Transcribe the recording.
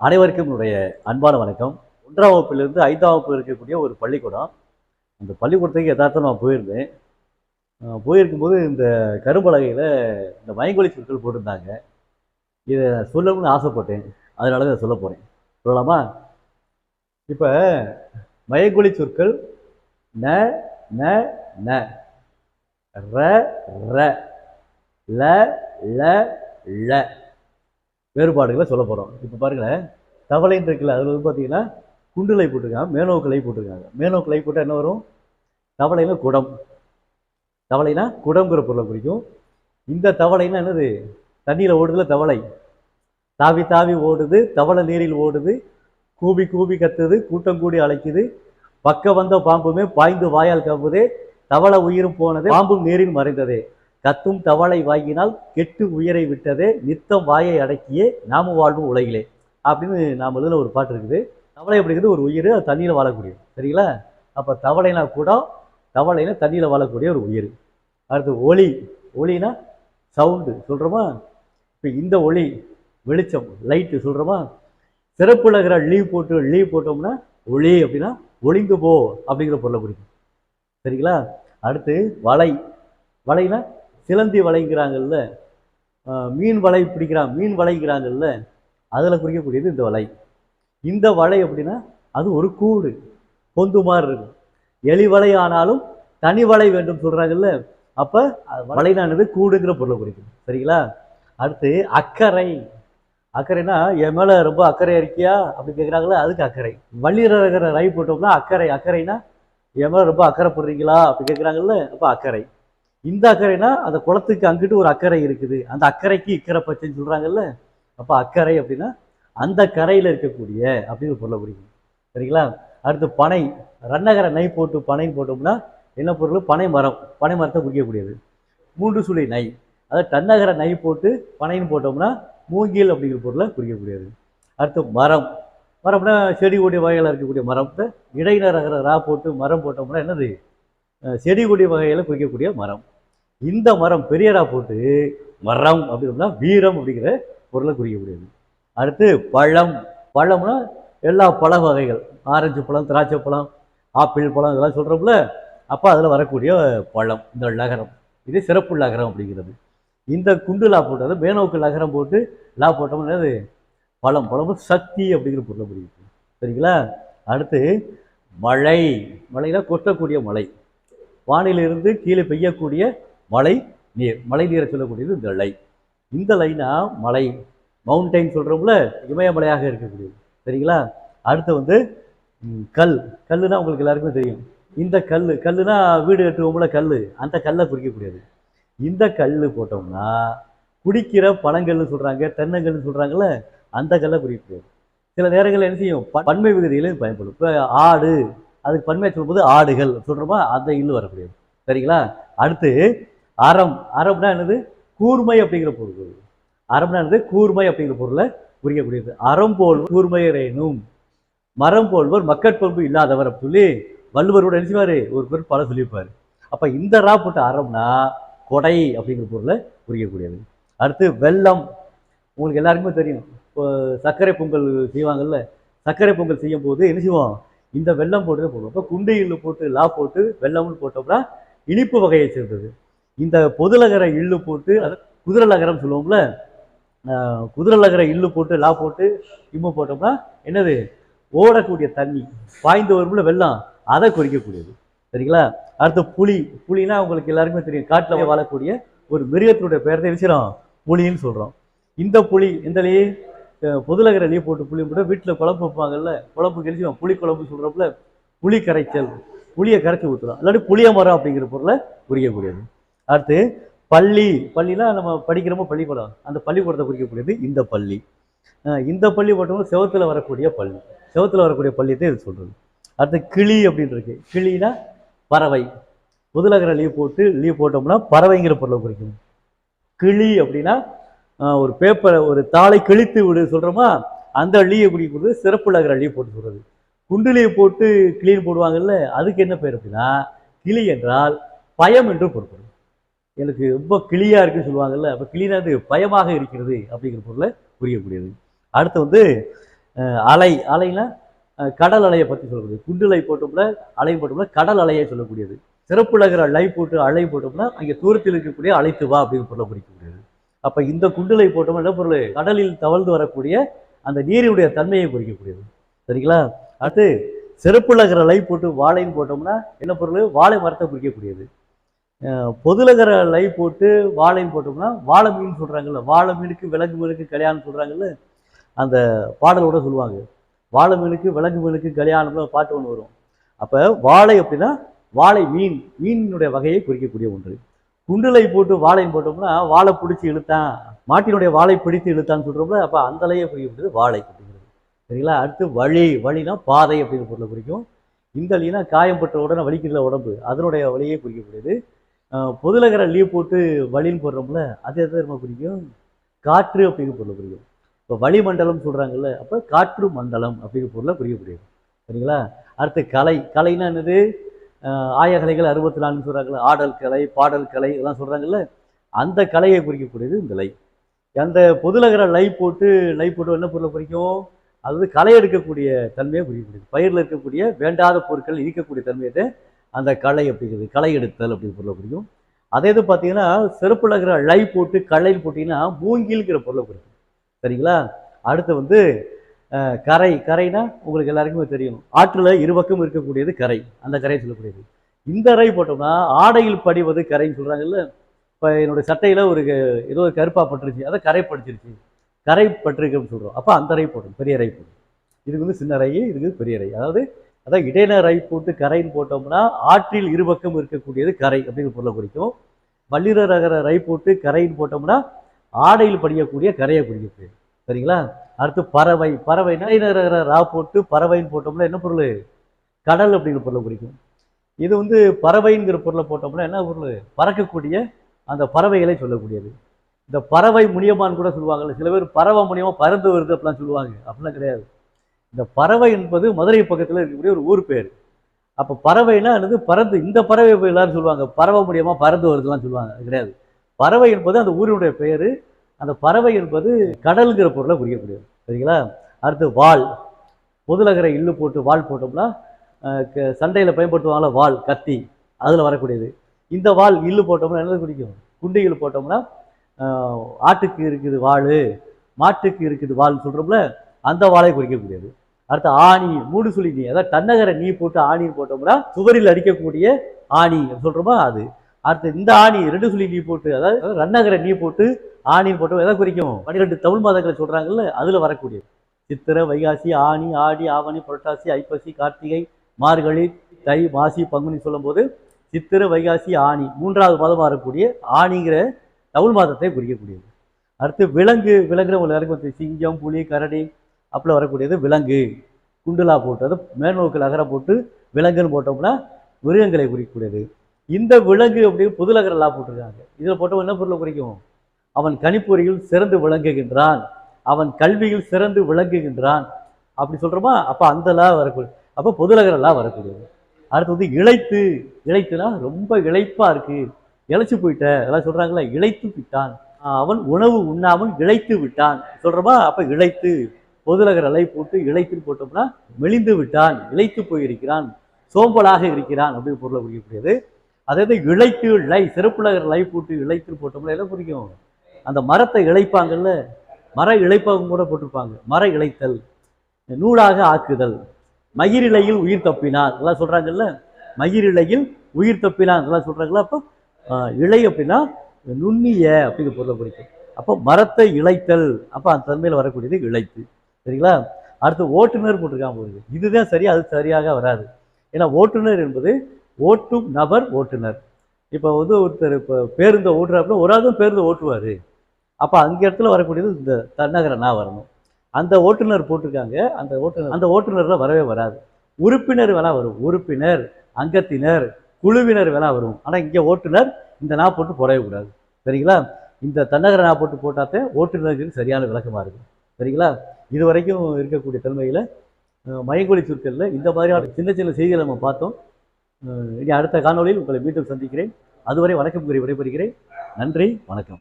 அனைவருக்கும் என்னுடைய அன்பான வணக்கம். ஒன்றாம் வகுப்பிலிருந்து ஐந்தாம் வகுப்பு இருக்கக்கூடிய ஒரு பள்ளிக்கூடம். அந்த பள்ளிக்கூடத்துக்கு யதார்த்தம் நான் போயிருந்தேன். போயிருக்கும்போது இந்த கரும்பலகையில் இந்த மயங்கொலி சொற்கள் போட்டிருந்தாங்க. இதை சொல்லணும்னு ஆசைப்பட்டேன். அதனால தான் சொல்ல போகிறேன் சொல்லலாமா? இப்போ மயங்கொலி சொற்கள் ந ந ந. ர ர. ல ல ல. வேறுபாடுகளை சொல்ல போகிறோம் இப்போ பாருங்களேன் தவளைன்னு இருக்குல்ல அதில் வந்து பார்த்தீங்கன்னா குண்டுலை போட்டிருக்காங்க மேனோக்கு லை போட்டிருக்காங்க. மேனோக்கிளை போட்டால் என்ன வரும்? தவளைனா குடம். தவளைனா குடம்ங்கிற பொருளை குறிக்கும். இந்த தவளைனா என்னது? தண்ணியில் ஓடுதுல தவளை. தாவி தாவி ஓடுது தவளை நீரில் ஓடுது கூவி கூவி கத்துது கூட்டம் கூடி அழைக்குது. பக்க வந்த பாம்புமே பாய்ந்து வாயால் கம்புதே தவளை உயிரும் போனதே பாம்பும் நீரில் மறைந்ததே. கத்தும் தவளை வாங்கினால் கெட்டு உயிரை விட்டதே நித்தம் வாயை அடக்கியே நாம வாழ்வும் உலகிலே. அப்படின்னு நாம் இதில் ஒரு பாட்டு இருக்குது. தவளை அப்படிங்கிறது ஒரு உயிர் அது தண்ணியில் வாழக்கூடியது சரிங்களா? அப்போ தவளைனா கூட தவளைனா தண்ணியில் வாழக்கூடிய ஒரு உயிர். அடுத்து ஒளி ஒளினா சவுண்டு சொல்கிறோமா இப்போ இந்த ஒளி வெளிச்சம் லைட்டு சொல்கிறோமா சிறப்புலகிற லீவ் போட்டு லீவ் போட்டோம்னா ஒளி அப்படின்னா ஒளிந்து போ அப்படிங்கிற பொருளை குறிக்கும். சரிங்களா? அடுத்து வலை வலைனா சிலந்தி வலைங்கிறாங்கல்ல மீன் வலை பிடிக்கிறான் மீன் வலைங்கிறாங்கல்ல அதில் குறிக்கக்கூடியது இந்த வலை. இந்த வலை அப்படின்னா அது ஒரு கூடு பொந்து மாதிரி இருக்கும். எலி வலை ஆனாலும் தனி வலை வேண்டும் சொல்கிறாங்கல்ல அப்போ வலைனானது கூடுங்கிற பொருளை குறிக்கும். சரிங்களா? அடுத்து அக்கறை. அக்கறைனா என் மேலே ரொம்ப அக்கறை இருக்கியா? அப்படி கேட்குறாங்களே அதுக்கு அக்கறை. வள்ளிரகிற ரை போட்டோம்னா அக்கறை. அக்கறைனா என் மேலே ரொம்ப அக்கறை போடுறீங்களா? அப்படி கேட்குறாங்கல்ல அப்போ அக்கறை. இந்த அக்கறைனா அந்த குளத்துக்கு அங்கிட்டு ஒரு அக்கறை இருக்குது. அந்த அக்கறைக்கு இக்கரை பச்சைன்னு சொல்கிறாங்கல்ல அப்போ அக்கறை அப்படின்னா அந்த கரையில் இருக்கக்கூடிய அப்படின்னு பொருளை குறிக்கும் சரிங்களா? அடுத்து பனை. ரன்னகரை நை போட்டு பனைன்னு போட்டோம்னா என்ன பொருள்? பனை மரம். பனை மரத்தை குறிக்கக்கூடியது. மூன்று சுழி நை. அதாவது தன்னகர நை போட்டு பனைன்னு போட்டோம்னா மூங்கில் அப்படிங்கிற பொருளை குறிக்கக்கூடியது. அடுத்து மரம். மரம்னா செடி கொடி வகையில் இருக்கக்கூடிய மரத்தை இடைநரகர ரா போட்டு மரம் போட்டோம்னா என்னது? செடி கொடி வகையில் குறிக்கக்கூடிய மரம். இந்த மரம் பெரியரா போட்டு மரம் அப்படின்னா வீரம் அப்படிங்கிற பொருளை குறிக்கக்கூடியது. அடுத்து பழம். பழம்னா எல்லா பழ வகைகள். ஆரஞ்சு பழம் திராட்சை பழம் ஆப்பிள் பழம் இதெல்லாம் சொல்கிறோம்ல அப்போ அதில் வரக்கூடிய பழம் இந்த லகரம். இது சிறப்பு லகரம் அப்படிங்கிறது. இந்த குண்டு லா போட்டது மேனோக்கு லகரம் போட்டு லா போட்டோம்னா என்னது? பழம். பழமும் சக்தி அப்படிங்கிற பொருளை குறிக்கும். சரிங்களா? அடுத்து மழை. மழைனா கொட்டக்கூடிய மழை. வானிலிருந்து கீழே பெய்யக்கூடிய மழை நீர் மழை நீரை சொல்லக்கூடியது இந்த லை. இந்த லைனா மலை மவுண்டைன் சொல்கிறோம்ல இமயமலையாக இருக்கக்கூடியது. சரிங்களா? அடுத்து வந்து கல். கல்லுனா உங்களுக்கு எல்லாருக்குமே தெரியும். இந்த கல் கல்லுனா வீடு கட்டுவோம்ல கல் அந்த கல்லை குறிக்கக்கூடியது. இந்த கல் போட்டோம்னா குடிக்கிற பழங்கள்னு சொல்கிறாங்க தென்னங்கள்னு சொல்கிறாங்கல்ல அந்த கல்லை குறிக்கக்கூடியது. சில நேரங்களில் என்ன செய்யும்? ப- பன்மை விகுதியில பயன்படும். இப்போ ஆடு அதுக்கு பன்மையை சொல்லும்போது ஆடுகள் சொல்கிறோமா அந்த இல்லு வரக்கூடியது. சரிங்களா? அடுத்து அறம் அறம்னா என்னது? கூர்மை அப்படிங்கிற பொருள். அறம்னா என்னது? கூர்மை அப்படிங்கிற பொருளை குறிக்கக்கூடியது. அறம் போல் கூர்மையரேனும் மரம் போல்வர் மக்கட்பண்பு இல்லாதவர் அப்படி சொல்லி வள்ளுவரோட என்ன ஒரு பேர் பல சொல்லியிருப்பார். அப்ப இந்த ரா போட்ட அறம்னா கொடை அப்படிங்கிற பொருளை குறிக்கக்கூடியது. அடுத்து வெள்ளம். உங்களுக்கு எல்லாருக்குமே தெரியும். இப்போ சர்க்கரை பொங்கல் செய்வாங்கல்ல? சர்க்கரை பொங்கல் செய்யும் போது என்ன செய்வோம்? இந்த வெள்ளம் போட்டு தான் போடுவோம் இப்போ குண்டையில் போட்டு லா போட்டு வெள்ளம்னு போட்டோம்னா இனிப்பு வகையை சேர்ந்தது. இந்த பொதுலகர இல்லு போட்டு அது குதிரலகரம் சொல்லுவோம்ல ஆஹ் குதிரலகர இல்லு போட்டு லா போட்டு இம்மு போட்டோம்னா என்னது? ஓடக்கூடிய தண்ணி பாய்ந்து வரும்ல வெள்ளம் அதை குறிக்கக்கூடியது சரிங்களா? அடுத்து புலி புலினா உங்களுக்கு எல்லாருக்குமே தெரியும். காட்டில் வாழக்கூடிய ஒரு மிருகத்தினுடைய பெயர் தான் விஷயம் புலின்னு சொல்கிறோம் இந்த புலி இந்த லீ பொதுலகர லீ போட்டு புளி போட்டு வீட்டில் குழம்பு வைப்பாங்கல்ல குழம்பு கழிச்சு புளி குழம்பு சொல்கிறப்பல புளி கரைச்சல் புளியை கரைச்சி ஊற்றலாம் இல்லாட்டி புளிய மரம் அப்படிங்கிற பொருளை குறிக்கக்கூடியது அடுத்து பள்ளி. பள்ளினா நம்ம படிக்கிறோமோ பள்ளிக்கூடம். அந்த பள்ளிக்கூடத்தை குறிக்கக்கூடியது இந்த பள்ளி. இந்த பள்ளி போட்டோம்னா செவத்தில் வரக்கூடிய பள்ளி. செவத்துல வரக்கூடிய பள்ளியத்தை இது சொல்கிறது அடுத்து கிளி அப்படின்னு இருக்கு. கிளினா பறவை. முதுலகர லீவ் போட்டு லீவ் போட்டோம்னா பறவைங்கிற பொருளை குறிக்கும். கிளி அப்படின்னா ஒரு பேப்பரை ஒரு தாளை கிழித்து விடு சொல்கிறோமா அந்த லீயை குறிக்கிறது சிறப்பு லகர லீவ் போட்டு சொல்கிறது குண்டுலியை போட்டு கிளீன் போடுவாங்கல்ல அதுக்கு என்ன பேர் அப்படின்னா கிளி என்றால் பயம் என்று பொருட்படும் எனக்கு ரொம்ப கிளியாக இருக்குன்னு சொல்லுவாங்கல்ல அப்போ கிளினாது பயமாக இருக்கிறது அப்படிங்கிற பொருளை புரியக்கூடியது. அடுத்து வந்து அலை. அலைனா கடல் அலையை பற்றி சொல்லக்கூடியது. குண்டுலை போட்டோம்ல அலை போட்டோம்ல கடல் அலையை சொல்லக்கூடியது. சிறப்புலகிற லை போட்டு அலை போட்டோம்னா அங்கே தூரத்தில் இருக்கக்கூடிய அழைத்து வா அப்படின்னு பொருளை குறிக்கக்கூடியது. அப்போ இந்த குண்டுலை போட்டோம்னா என்ன பொருள்? கடலில் தவழ்ந்து வரக்கூடிய அந்த நீரினுடைய தன்மையை குறிக்கக்கூடியது. சரிங்களா? அடுத்து சிறப்புலகிற லை போட்டு வாழைன்னு போட்டோம்னா என்ன பொருள்? வாழை மரத்தை குறிக்கக்கூடியது. பொதுலகர பொதுலகிற லை போட்டு வாழைன்னு போட்டோம்னா வாழை மீன் சொல்கிறாங்கல்ல வாழை மீனுக்கு விலங்கு மீனுக்கு கல்யாணம் சொல்கிறாங்கல்ல அந்த பாடலோட சொல்லுவாங்க. வாழை மீனுக்கு விலங்கு மீனுக்கு கல்யாணம்னு பாட்டு ஒன்று வரும். அப்போ வாழை அப்படின்னா வாழை மீன் மீனினுடைய வகையை குறிக்கக்கூடிய ஒன்று. குண்டுலை போட்டு வாழைன்னு போட்டோம்னா வாழை பிடிச்சி இழுத்தான் மாட்டினுடைய வாழை பிடித்து இழுத்தான்னு சொல்கிறோம்ல அப்போ அந்த லையை குறிக்கக்கூடியது வாழை அப்படிங்கிறது. சரிங்களா? அடுத்து வழி வழினா பாதை அப்படிங்கிற பொருளை குறிக்கும். இந்த அலினா காயம்பட்ட உடனே வலிக்கிற உடம்பு அதனுடைய வழியை குறிக்கக்கூடியது பொதுலகர லீவ் போட்டு வழின்னு போடுறோம்ல அது எதை தெரியுமா குறிக்கும் காற்று அப்படிங்கிற பொருளை குறிக்கும் இப்போ வளிமண்டலம் சொல்கிறாங்கல்ல அப்போ காற்று மண்டலம் அப்படிங்கிற பொருளை குறிக்கக்கூடியது சரிங்களா? அடுத்து கலை கலைன்னா என்னது? ஆயகலைகள் அறுபத்தி நாலுன்னு சொல்கிறாங்கல்ல ஆடல் கலை பாடல் கலை இதெல்லாம் சொல்கிறாங்கல்ல அந்த கலையை குறிக்கக்கூடியது இந்த லை. அந்த பொதுலகர லை போட்டு லை போட்டு என்ன பொருளை குறிக்கும் அது வந்து களை எடுக்கக்கூடிய தன்மையை குறிக்கக்கூடியது. பயிரில் இருக்கக்கூடிய வேண்டாத பொருட்கள் இருக்கக்கூடிய தன்மையை அந்த களை அப்படிங்கிறது களை எடுத்தல் அப்படிங்கிற பொருளை குறிக்கும். அதே இது பார்த்தீங்கன்னா செருப்பில் இருக்கிற லை போட்டு களையில் போட்டிங்கன்னா மூங்கில்ங்கிற பொருளை குறிக்கும். சரிங்களா? அடுத்து வந்து கரை. கரைனா உங்களுக்கு எல்லாருக்குமே தெரியும். ஆற்றில் இருபக்கம் இருக்கக்கூடியது கரை. அந்த கரையை சொல்லக்கூடியது. இந்த ரை போட்டோம்னா ஆடையில் படிவது கரைன்னு சொல்கிறாங்கல்ல இப்போ என்னுடைய சட்டையில் ஒரு ஏதோ ஒரு கருப்பாக பட்டுருச்சு. அதை கரை படிச்சிருச்சு. கரை பட்டிருக்குன்னு சொல்கிறோம் அப்போ அந்த ரை போடும் பெரிய ரை போடும் இதுக்கு வந்து சின்ன ரை இதுக்கு பெரிய ரை அதாவது அதான் இடையின ரை போட்டு கரைன்னு போட்டோம்னா ஆற்றில் இருபக்கம் இருக்கக்கூடியது கரை அப்படிங்கிற பொருளை குறிக்கும். வள்ளிர ரகர ரை போட்டு கரைன்னு போட்டோம்னா ஆடையில் படியக்கூடிய கரையை குறிக்கக்கூடியது சரிங்களா? அடுத்து பறவை. பறவைனா ரகர ரா போட்டு பறவைன்னு போட்டோம்னா என்ன பொருள்? கடல் அப்படிங்கிற பொருளை குறிக்கும். இது வந்து பறவைங்கிற பொருளை போட்டோம்னா என்ன பொருள்? பறக்கக்கூடிய அந்த பறவைகளை சொல்லக்கூடியது. இந்த பறவை முனியமான்னு கூட சொல்லுவாங்கல்ல சில பேர் பறவை முனியமாக பறந்து வருது அப்படிலாம் சொல்லுவாங்க. அப்படிலாம் கிடையாது. இந்த பறவை என்பது மதுரை பக்கத்தில் இருக்கக்கூடிய ஒரு ஊர் பேர். அப்போ பறவைனா என்னது? பறந்து இந்த பறவை எல்லாரும் சொல்லுவாங்க. பறவை மூலியமாக பறந்து வருதுலாம் சொல்லுவாங்க. அது கிடையாது. பறவை என்பது அந்த ஊரினுடைய பெயர். அந்த பறவை என்பது கடல்ங்கிற பொருளை குறிக்கக்கூடியது. சரிங்களா? அடுத்து வாள் பொதுலகரை இல்லு போட்டு வாள் போட்டோம்னா சண்டையில் க- வால் வாள் கத்தி. அதில் வரக்கூடியது. இந்த வாள் இல்லு போட்டோம்னா என்னது குறிக்கும்? குண்டிகள் போட்டோம்னா ஆட்டுக்கு இருக்குது வாள் மாட்டுக்கு இருக்குது வாள் சொல்கிறோம்ல அந்த வாழை குறிக்கக்கூடியது. அடுத்து ஆணி மூடு சுழி நீ அதாவது தன்னகரை நீ போட்டு ஆணின்னு போட்டோம்னா சுவரில் அடிக்கக்கூடிய ஆணி சொல்கிறோமா அது. அடுத்து இந்த ஆணி ரெண்டு சுழி நீ போட்டு அதாவது ரன்னகரை நீ போட்டு ஆணின்னு போட்டோம் எதை குறிக்கும்? பன்னிரெண்டு தமிழ் மாதங்களை சொல்கிறாங்கல்ல அதில் வரக்கூடியது. சித்திரை வைகாசி ஆணி ஆடி ஆவணி புரட்டாசி ஐப்பசி கார்த்திகை மார்கழி தை மாசி பங்குனி சொல்லும்போது சித்திரை வைகாசி ஆணி மூன்றாவது மாதமாக வரக்கூடிய ஆணிங்கிற தமிழ் மாதத்தை குறிக்கக்கூடியது. அடுத்து விலங்கு விலங்குற உங்களுக்கு எல்லாருக்கும் வந்து சிங்கம் புலி கரடி அப்பில் வரக்கூடியது விலங்கு. குண்டுலா போட்டு அது மேல்நோக்கில் அகர போட்டு விலங்குன்னு போட்டோம்னா மிருகங்களை குறிக்கக்கூடியது. இந்த விலங்கு அப்படின்னு புதுலகரலா போட்டிருக்காங்க. இதில் போட்டோம் என்ன பொருளை குறிக்கும்? அவன் கணிப்பொறியில் சிறந்து விளங்குகின்றான். அவன் கல்வியில் சிறந்து விளங்குகின்றான். அப்படி சொல்கிறோமா அப்போ அந்த லா வரக்கூடிய அப்போ பொதுலகரலா வரக்கூடியது. அடுத்து வந்து இழைத்து இழைத்துனா ரொம்ப இழைப்பாக இருக்குது இழைச்சி போயிட்ட எல்லாம் சொல்கிறாங்களா இழைத்து விட்டான். அவன் உணவு உண்ணாமல் இழைத்து விட்டான். சொல்கிறோமா அப்போ இழைத்து. பொதுலகர் அலை போட்டு இழைத்தில் போட்டோம்னா மெலிந்து விட்டான் இழைத்து போயிருக்கிறான் சோம்பலாக இருக்கிறான் அப்படின்னு பொருளை குறிக்கக்கூடியது. அதாவது இழைத்து லை சிறப்புலகர் லை போட்டு இழைத்து போட்டோம்னா என்ன குறிக்கும்? அந்த மரத்தை இழைப்பாங்கல்ல மர இழைப்பாகவும் கூட போட்டிருப்பாங்க. மர இழைத்தல் நூலாக ஆக்குதல் மயிரிழையில் உயிர் தப்பினார் இதெல்லாம் சொல்கிறாங்கல்ல மயிரிழையில் உயிர் தப்பினார் இதெல்லாம் சொல்கிறாங்களா அப்போ இழை அப்படின்னா நுண்ணிய அப்படிங்கிற பொருளை குறிக்கும். அப்போ மரத்தை இழைத்தல் அப்போ அந்த தன்மையில் வரக்கூடியது இழைத்து. சரிங்களா? அடுத்து ஓட்டுநர் போட்டிருக்காம போகுது இதுதான் சரி அது சரியாக வராது. ஏன்னா ஓட்டுநர் என்பது ஓட்டும் நபர் ஓட்டுநர். இப்போ வந்து ஒருத்தர் இப்போ பேருந்தை ஓட்டுறாப்புல ஒரு ஆளும் பேருந்து ஓட்டுவார். அப்போ அங்கே இடத்துல வரக்கூடியது இந்த தன்னகர நான் வரணும். அந்த ஓட்டுநர் போட்டிருக்காங்க. அந்த ஓட்டுநர் அந்த ஓட்டுநரில் வரவே வராது. உறுப்பினர் வேணா வரும். உறுப்பினர் அங்கத்தினர் குழுவினர் வேணா வரும். ஆனால் இங்கே ஓட்டுநர் இந்த நா போட்டு போடவே கூடாது. சரிங்களா? இந்த தன்னகர நா போட்டு போட்டாத்தே ஓட்டுநருக்கு சரியான விளக்கமாக இருக்கும். சரிங்களா? இது வரைக்கும் இருக்கக்கூடிய தன்மையில் மயங்கொலி சொற்களில் இந்த மாதிரியான சின்ன சின்ன செய்திகளை நம்ம பார்த்தோம். இனி அடுத்த காணொளியில் உங்களை மீண்டும் சந்திக்கிறேன். அதுவரை வணக்கம் கூறி விடைபெறுகிறேன். நன்றி வணக்கம்.